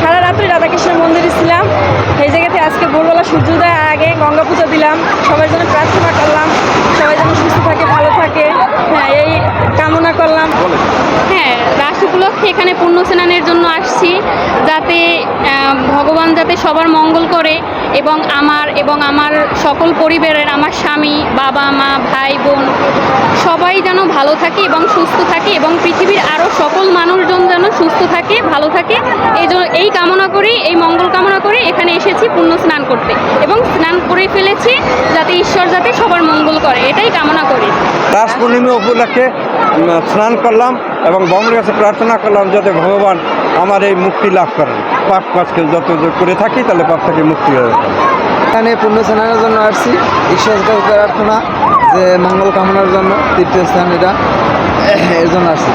সারা রাত্রি রাধাকৃষ্ণের মন্দিরে ছিলাম। সেই জায়গাতে আজকে ভোরবেলা সূর্যোদয় আগে গঙ্গা পুজো দিলাম। সবার জন্য প্রার্থনা করলাম। সবাই যেন সুস্থ থাকে, ভালো থাকে। হ্যাঁ এই কামনা করলাম। উপলক্ষে এখানে পুণ্য স্নানের জন্য আসছি, যাতে ভগবান যাতে সবার মঙ্গল করে এবং আমার এবং আমার সকল পরিবারের, আমার স্বামী, বাবা, মা, ভাই, বোন সবাই যেন ভালো থাকে এবং সুস্থ থাকে এবং পৃথিবীর আরও সকল মানুষজন যেন সুস্থ থাকে, ভালো থাকে। এই এই কামনা করেই, এই মঙ্গল কামনা করে এখানে এসেছি পুণ্য স্নান করতে। করে ফেলেছি যাতে ঈশ্বর যাতে সবার মঙ্গল করে এটাই কামনা করি। রাস পূর্ণিমা উপলক্ষে স্নান করলাম এবং ভগবানের কাছে প্রার্থনা করলাম যাতে ভগবান আমার এই মুক্তি লাভ করেন। পাপ কাজকে যত করে থাকি তাহলে পাপ থেকে মুক্তি হয়ে। এখানে পুণ্য স্নানের জন্য আসছি। ঈশ্বরের কাছে প্রার্থনা যে মঙ্গল কামনার জন্য তীর্থস্থান এটা এর জন্য আসছি।